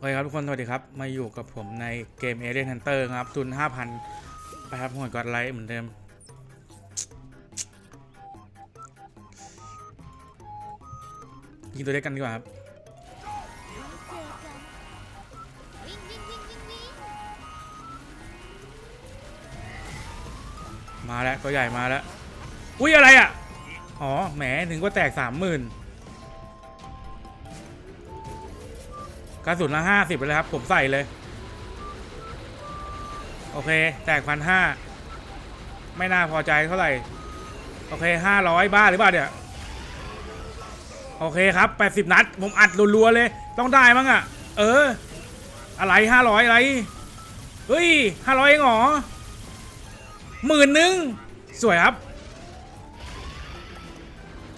โอเคครับทุกคน สวัสดีครับ มาอยู่กับผมในเกม Alien Hunter ครับทุน5,000 ไปครับหัวกดไลท์เหมือนเดิม ยิงตัวเล็กกันดีกว่าครับ มาแล้ว ตัวใหญ่มาแล้ว อุ้ยอะไรอะ อ๋อ แหมถึงก็แตกสามหมื่น ระสุนละห้าสิบไปเลยครับ ผมใส่เลย โอเค แตกพันห้าไม่น่าพอใจเท่าไหร่ โอเคห้าร้อยบ้าหรือเปล่าเนี่ย โอเคครับแปดสิบนัด ผมอัดรัวๆเลย ต้องได้มั้งอะ เออ อะไรห้าร้อยอะไร เฮ้ยห้าร้อยเองหรอหมื่นหนึ่งสวยครับ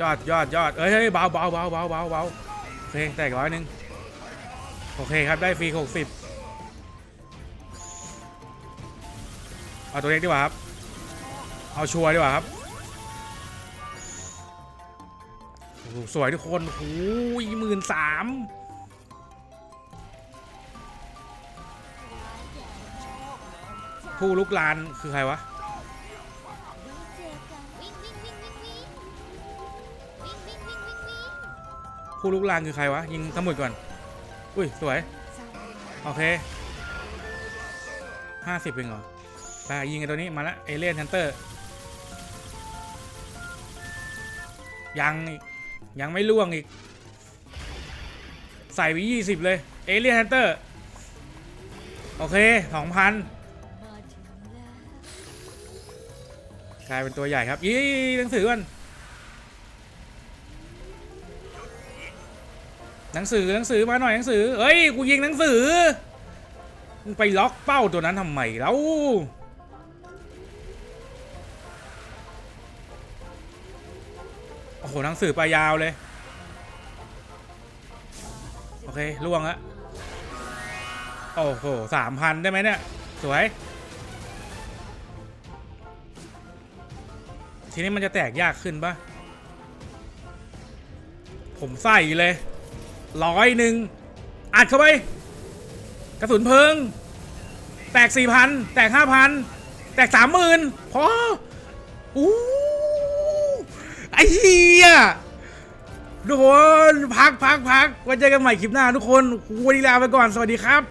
ยอดยอดยอดเอ้ยเฮ้ยเบาเบาเบาเบาเบาเบาโอเคแตกร้อยหนึ่ง โอเคครับ ได้ฟรี 60 เอาตัวเล็กดีกว่าครับ เอาชัวร์ดีกว่าครับ สวยทุกคน โอ้ยหมื่นสามผู้ลุกลานคือใครวะผู้ลุกลานคือใครวะ ยิงทั้งหมดก่อน อุ้ย สวย โอเคห้าสิบเองเหรอไปยิงกันตัวนี้มาละเอเลียนฮันเตอร์ ยังอีก ยังไม่ล่วงอีก ใส่ไปยี่สิบเลย เอเลียนฮันเตอร์ โอเคสองพันกลายเป็นตัวใหญ่ครับยี่หนังสือก่อน หนังสือหนังสือมาหน่อยหนังสือเอ้ยกูยิงหนังสือมึงไปล็อกเป้าตัวนั้นทำไมแล้วโอ้โหหนังสือไปยาวเลย โอเคล่วงละโอ้โหสามพันได้ไหมเนี่ย สวย ทีนี้มันจะแตกยากขึ้นปะผมใส่เลย ร้อยหนึ่งอัดเข้าไป กระสุนเพลิง แตกสี่พันแตกห้าพันแตกสามหมื่นพออู้ไอ้เหี้ยทุกคนพักพักพักไว้เจอกันใหม่คลิปหน้าทุกคนวันนี้ลาไปก่อนสวัสดีครับ